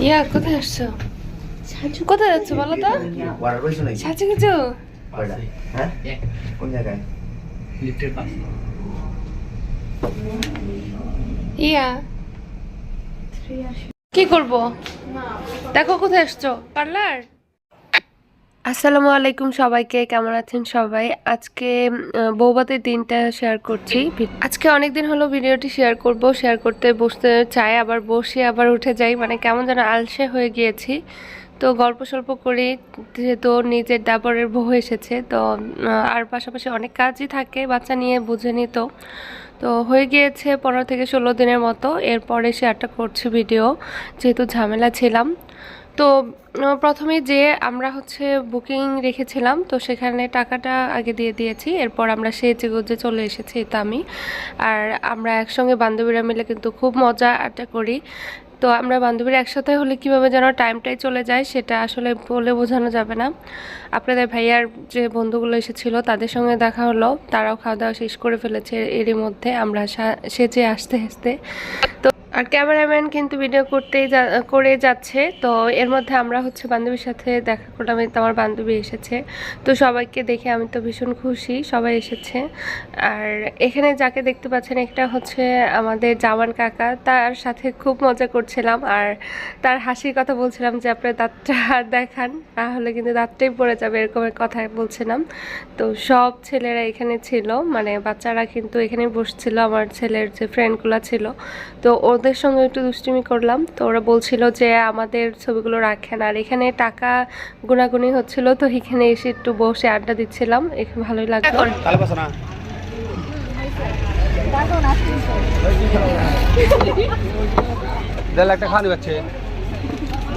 ইয়া কোথায় আসছো? কোথায় যাচ্ছ বলো তো? সাজে কিছু হ্যাঁ? ইয়া। কি করব? দেখো কোথায় আসছো। পার্লার? আসসালামু আলাইকুম সবাইকে কেমন আছেন সবাই? আজকে আহ, বৌবাতের দিনটা শেয়ার করছি। আজকে অনেক দিন হলো ভিডিওটি শেয়ার করব শেয়ার করতে বসতে চাই আবার বসে আবার উঠে যাই। মানে কেমন যেন আলসে হয়ে গিয়েছি। তো গল্প সল্প করি যেহেতু নিজের দাবরের বউ এসেছে তো আর পাশাপাশি অনেক কাজই থাকে বাচ্চা নিয়ে বুঝে নিত তো। হয়ে গিয়েছে পনেরো থেকে ষোলো দিনের মতো। এরপরে শেয়ারটা করছি ভিডিও যেহেতু ঝামেলা ছিলাম। তো প্রথমে যে আমরা হচ্ছে বুকিং রেখেছিলাম, তো সেখানে টাকাটা আগে দিয়ে দিয়েছি। এরপর আমরা সেজে গুজে চলে এসেছি তো আমি। আর আমরা একসঙ্গে বান্ধবীরা মিলে কিন্তু খুব মজা আড্ডা করি। তো আমরা বান্ধবীরা একসাথে হলে কীভাবে যেন টাইমটাই চলে যায় সেটা আসলে বলে বোঝানো যাবে না। আপনাদের ভাইয়ার যে বন্ধুগুলো এসেছিল, তাদের সঙ্গে দেখা হলো। তারাও খাওয়া দাওয়া শেষ করে ফেলেছে। এরই মধ্যে আমরা সা- সেজে আসতে আসতে। তো আর ক্যামেরাম্যান কিন্তু ভিডিও করতেই করে যাচ্ছে। তো এর মধ্যে আমরা হচ্ছে বান্ধবীর সাথে দেখা করলাম তো আমার বান্ধবী এসেছে। তো সবাইকে দেখে আমি তো ভীষণ খুশি, সবাই এসেছে। আর এখানে যাকে দেখতে পাচ্ছেন, একটা হচ্ছে আমাদের জামান কাকা, তার সাথে খুব মজা করছিলাম। আর তার হাসির কথা বলছিলাম যে, আপনার দাঁতটা দেখান তাহলে কিন্তু দাঁতটাই পড়ে যাবে এরকমের কথা বলছিলাম। তো সব ছেলেরা এখানে ছিল মানে বাচ্চারা কিন্তু এখানে বসছিল, আমার ছেলের যে ফ্রেন্ডগুলো ছিল। তো ওদের সঙ্গে একটু দুষ্টুমি করলাম। তো ওরা বলছিল যে আমাদের ছবিগুলো রাখেন। আর এখানে টাকা গুনাগুনি হচ্ছিল তো এখানে এসে একটু বসে আড্ডা দিচ্ছিলাম। এখানে ভালোই লাগল। দেড় লাখ টাকা খাওয়ানি পাচ্ছে।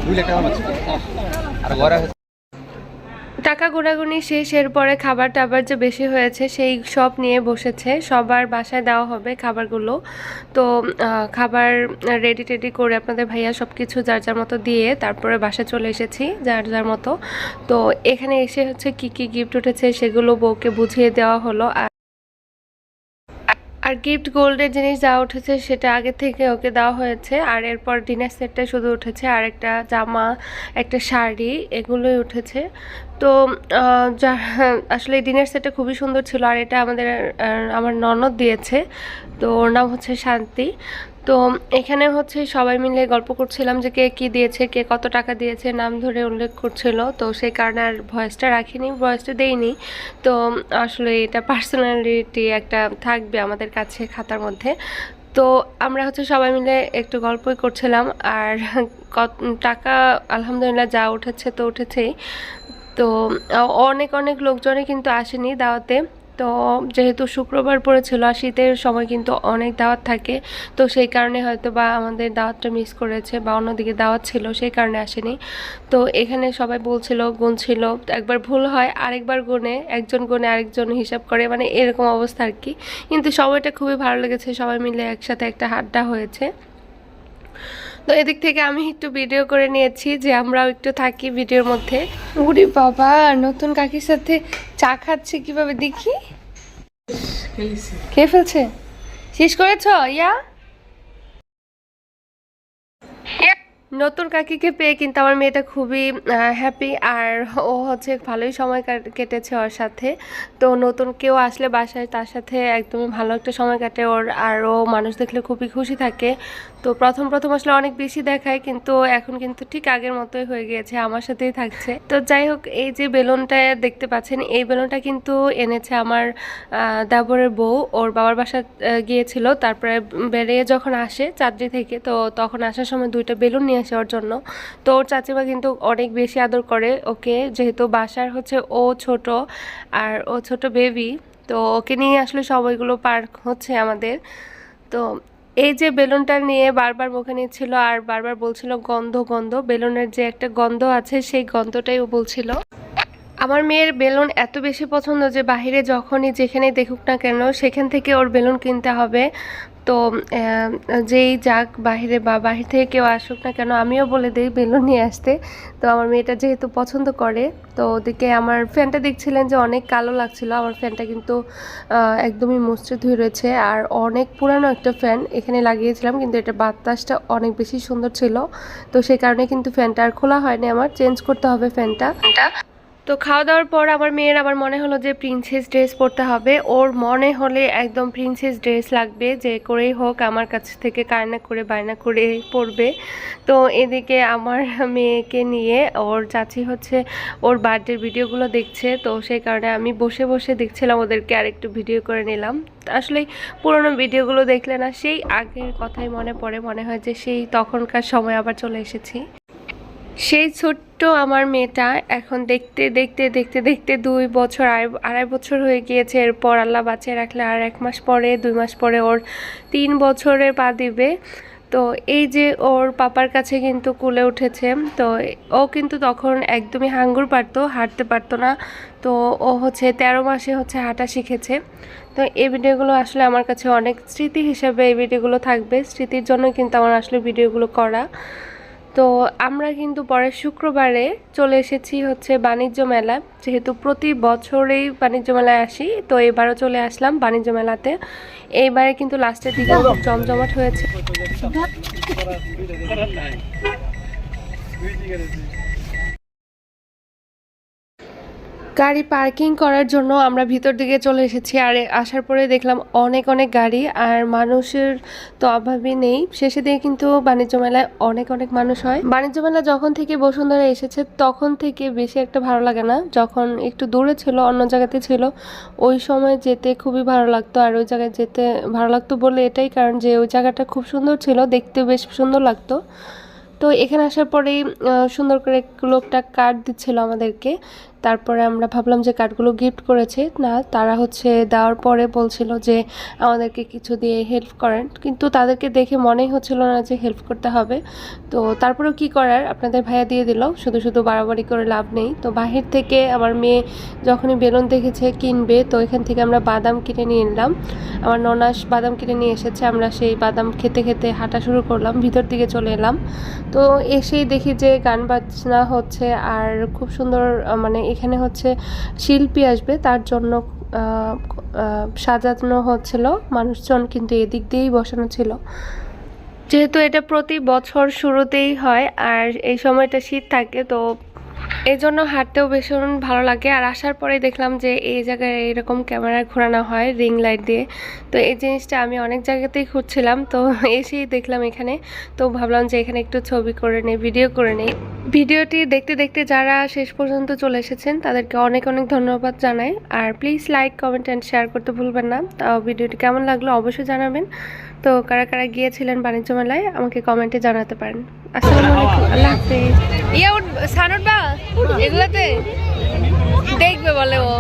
দুই লাখ টাকা আর ঘরে টাকা গোড়াগুনি শেষ, এরপরে খাবার টাবার যে বেশি হয়েছে সেই সব নিয়ে বসেছে। সবার বাসায় দেওয়া হবে খাবারগুলো। তো খাবার রেডি টেডি করে আপনাদের ভাইয়া সব কিছু যার যার মতো দিয়ে তারপরে বাসায় চলে এসেছি যার যার মতো। তো, এখানে এসে হচ্ছে কি কি গিফট উঠেছে সেগুলো বউকে বুঝিয়ে দেওয়া হলো। আর আর গিফট গোল্ডের জিনিস যা উঠেছে সেটা আগে থেকে ওকে দেওয়া হয়েছে। আর এরপর ডিনার সেটটা শুধু উঠেছে। আর একটা জামা, একটা শাড়ি, এগুলোই উঠেছে। তো আসলে ডিনার সেটটা খুবই সুন্দর ছিল। আর এটা আমাদের আমার ননদ দিয়েছে। তো ওর নাম হচ্ছে শান্তি। তো এখানে হচ্ছে সবাই মিলে গল্প করছিলাম যে কে কী দিয়েছে, কে কত টাকা দিয়েছে, নাম ধরে উল্লেখ করছিল। তো সেই কারণে আর ভয়েসটা রাখিনি, ভয়েসটা দেইনি। তো আসলে এটা পার্সোনালিটি একটা থাকবে আমাদের কাছে খাতার মধ্যে। তো আমরা হচ্ছে সবাই মিলে একটু গল্পই করছিলাম আর কত টাকা আলহামদুলিল্লাহ যা উঠেছে তো উঠেছেই। তো অনেক অনেক লোকজনই কিন্তু আসেনি দাওয়াতে। তো যেহেতু শুক্রবার পড়েছিল আর শীতের সময় কিন্তু অনেক দাওয়াত থাকে, তো সেই কারণে হয়তো বা আমাদের দাওয়াতটা মিস করেছে বা অন্যদিকে দাওয়াত ছিল সেই কারণে আসেনি। তো এখানে সবাই বলছিল, গুনছিল, একবার ভুল হয় আরেকবার গুনে, একজন গুনে আরেকজন হিসাব করে মানে এরকম অবস্থা আর কি। কিন্তু সময়টা খুবই ভালো লেগেছে, সবাই মিলে একসাথে একটা হাড্ডা হয়েছে। তো এদিক থেকে আমি একটু ভিডিও করে নিয়েছি যে আমরাও একটু থাকি ভিডিওর মধ্যে। উড়ি বাবা নতুন কাকির সাথে চা খাচ্ছে কীভাবে দেখি? কে ফেলছে? শেষ করেছ ইয়া? নতুন কাকিকে পেয়ে কিন্তু আমার মেয়েটা খুবই হ্যাপি আর ও হচ্ছে ভালোই সময় কেটেছে ওর সাথে। তো নতুন কেউ আসলে বাসায় তার সাথে একদমই ভালো একটা সময় কাটে ওর আর ও মানুষ দেখলে খুবই খুশি থাকে। তো প্রথম প্রথম আসলে অনেক বেশি দেখায় কিন্তু এখন কিন্তু ঠিক আগের মতোই হয়ে গিয়েছে, আমার সাথেই থাকছে। তো যাই হোক, এই যে বেলুনটা দেখতে পাচ্ছেন, এই বেলুনটা কিন্তু এনেছে আমার দেবরের বউ। ওর বাবার বাসা গিয়েছিল, তারপরে বেরিয়ে যখন আসে চাকরি থেকে, তো তখন আসার সময় দুইটা বেলুন নিয়ে আসে ওর জন্য। তো ওর চাচিমা কিন্তু অনেক বেশি আদর করে। ওকে যেহেতু বাসার হচ্ছে ও ছোট আর ও ছোট বেবি তো ওকে নিয়ে আসলে সময়গুলো পার হচ্ছে আমাদের। তো এই যে বেলুনটা নিয়ে বারবার মুখে নিচ্ছিল আর বারবার বলছিল, গন্ধ গন্ধ। বেলুনের যে একটা গন্ধ আছে, সেই গন্ধটাই ও বলছিল। আমার মেয়ের বেলুন এত বেশি পছন্দ যে বাইরে যখনই যেখানেই দেখুক না কেন, সেখান থেকে ওর বেলুন কিনতে হবে। তো যেই যাক বাহিরে বা বাহির থেকে কেউ আসুক না কেন, আমিও বলে দিই বেলুন নিয়ে আসতে। তো আমার মেয়েটা যেহেতু পছন্দ করে, তো ওদিকে আমার ফ্যানটা দেখছিলেন যে অনেক কালো লাগছিল, আমার ফ্যানটা কিন্তু একদমই মসৃণ হয়ে রয়েছে। আর অনেক পুরানো একটা ফ্যান এখানে লাগিয়েছিলাম, কিন্তু এটা বাতাসটা অনেক বেশি সুন্দর ছিল। তো সেই কারণে কিন্তু ফ্যানটা আর খোলা হয়নি আমার, চেঞ্জ করতে হবে ফ্যানটা। তো খাওয়া দাওয়ার পর আমার মেয়ের আবার মনে হলো যে প্রিন্সেস ড্রেস পরতে হবে। ওর মনে হলে একদম প্রিন্সেস ড্রেস লাগবে, যে করেই হোক আমার কাছ থেকে কায়না করে, বায়না করে পরবে। তো এদিকে আমার মেয়েকে নিয়ে ওর চাচি হচ্ছে, ওর বার্থডের ভিডিওগুলো দেখছে। তো সেই কারণে আমি বসে বসে দেখছিলাম ওদেরকে আর একটু ভিডিও করে নিলাম। আসলে পুরোনো ভিডিওগুলো দেখলে না, সেই আগের কথাই মনে পড়ে। মনে হয় যে সেই তখনকার সময় আবার চলে এসেছি। সেই ছোট্ট আমার মেয়েটা এখন দেখতে দেখতে দেখতে দেখতে দুই বছর, আড়াই- বছর হয়ে গিয়েছে। এরপর আল্লাহ বাঁচিয়ে রাখলে আর এক মাস পরে, দুই মাস পরে ওর তিন বছরে পা দিবে। তো এই যে ওর পাপার কাছে কিন্তু কুলে উঠেছে। তো ও কিন্তু তখন একদমই হাঙ্গুর পারতো, হাঁটতে পারতো না। তো ও হচ্ছে তেরো মাসে হচ্ছে হাঁটা শিখেছে। তো এই ভিডিওগুলো আসলে আমার কাছে অনেক স্মৃতি হিসাবে এই ভিডিওগুলো থাকবে। স্মৃতির জন্য কিন্তু আমার আসলে ভিডিওগুলো করা। তো আমরা কিন্তু পরের শুক্রবারে চলে এসেছি হচ্ছে বাণিজ্য মেলা। যেহেতু প্রতি বছরেই বাণিজ্য মেলায় আসি, তো এবারও চলে আসলাম বাণিজ্য মেলাতে। এইবারে কিন্তু লাস্টের দিকে জমজমাট হয়েছে। গাড়ি পার্কিং করার জন্য আমরা ভিতর দিকে চলে এসেছি আর আসার পরে দেখলাম অনেক অনেক গাড়ি আর মানুষের তো অভাবই নেই। শেষে দিয়ে কিন্তু বাণিজ্য মেলায় অনেক অনেক মানুষ হয়। বাণিজ্য মেলা যখন থেকে বসুন্ধরা এসেছে, তখন থেকে বেশি একটা ভালো লাগে না। যখন একটু দূরে ছিল, অন্য জায়গাতে ছিল, ওই সময় যেতে খুবই ভালো লাগতো আর ওই জায়গায় যেতে ভালো লাগতো বলে এটাই কারণ যে ওই জায়গাটা খুব সুন্দর ছিল, দেখতে বেশ সুন্দর লাগতো। তো এখানে আসার পরেই সুন্দর করে লোকটা কার্ড দিচ্ছিল আমাদেরকে। তারপরে আমরা ভাবলাম যে কার্ডগুলো গিফট করেছে, না, তারা হচ্ছে দেওয়ার পরে বলছিল যে আমাদেরকে কিছু দিয়ে হেল্প করেন। কিন্তু তাদেরকে দেখে মনেই হচ্ছিল না যে হেল্প করতে হবে। তো তারপরেও কি করার? আপনাদের ভাইয়া দিয়ে দিল। শুধু শুধু বাড়াবাড়ি করে লাভ নেই। তো বাহির থেকে আমার মেয়ে যখনই বেলুন দেখেছে, কিনবে, তো এখান থেকে আমরা বাদাম কিনে নিয়ে নিলাম আমার ননাস বাদাম কিনে নিয়ে এসেছে। আমরা সেই বাদাম খেতে খেতে হাঁটা শুরু করলাম, ভিতর দিকে চলে এলাম। তো এসেই দেখি যে গান বাজনা হচ্ছে, আর খুব সুন্দর মানে এখানে হচ্ছে শিল্পী আসবে, তার জন্য সাজানো হচ্ছিল মানুষজন, কিন্তু এদিক দিয়েই বসানো ছিল। যেহেতু এটা প্রতি বছর শুরুতেই হয়, আর এই সময়টা শীত থাকে, তো এই জন্য হাঁটতেও ভীষণ ভালো লাগে। আর আসার পরে দেখলাম যে এই জায়গায় এরকম ক্যামেরা ঘোরানো হয় রিং লাইট দিয়ে। তো এই জিনিসটা আমি অনেক জায়গাতেই খুঁজছিলাম। তো এসেই দেখলাম এখানে। তো ভাবলাম যে এখানে একটু ছবি করে নেই ভিডিও করে নেই। ভিডিওটি দেখতে দেখতে যারা শেষ পর্যন্ত চলে এসেছেন, তাদেরকে অনেক অনেক ধন্যবাদ জানাই। আর please like comment and share করতে ভুলবেন না। তাও ভিডিওটি কেমন লাগল অবশ্যই জানাবেন। তো কারা কারা গিয়েছিলেন বাণিজ্য মেলায় আমাকে কমেন্টে জানাতে পারেন। আসসালামু আলাইকুম আল্লাহ হাফিজ। ইয়া উঠ সানুরবা এগুলাতে দেখবে বলে ও।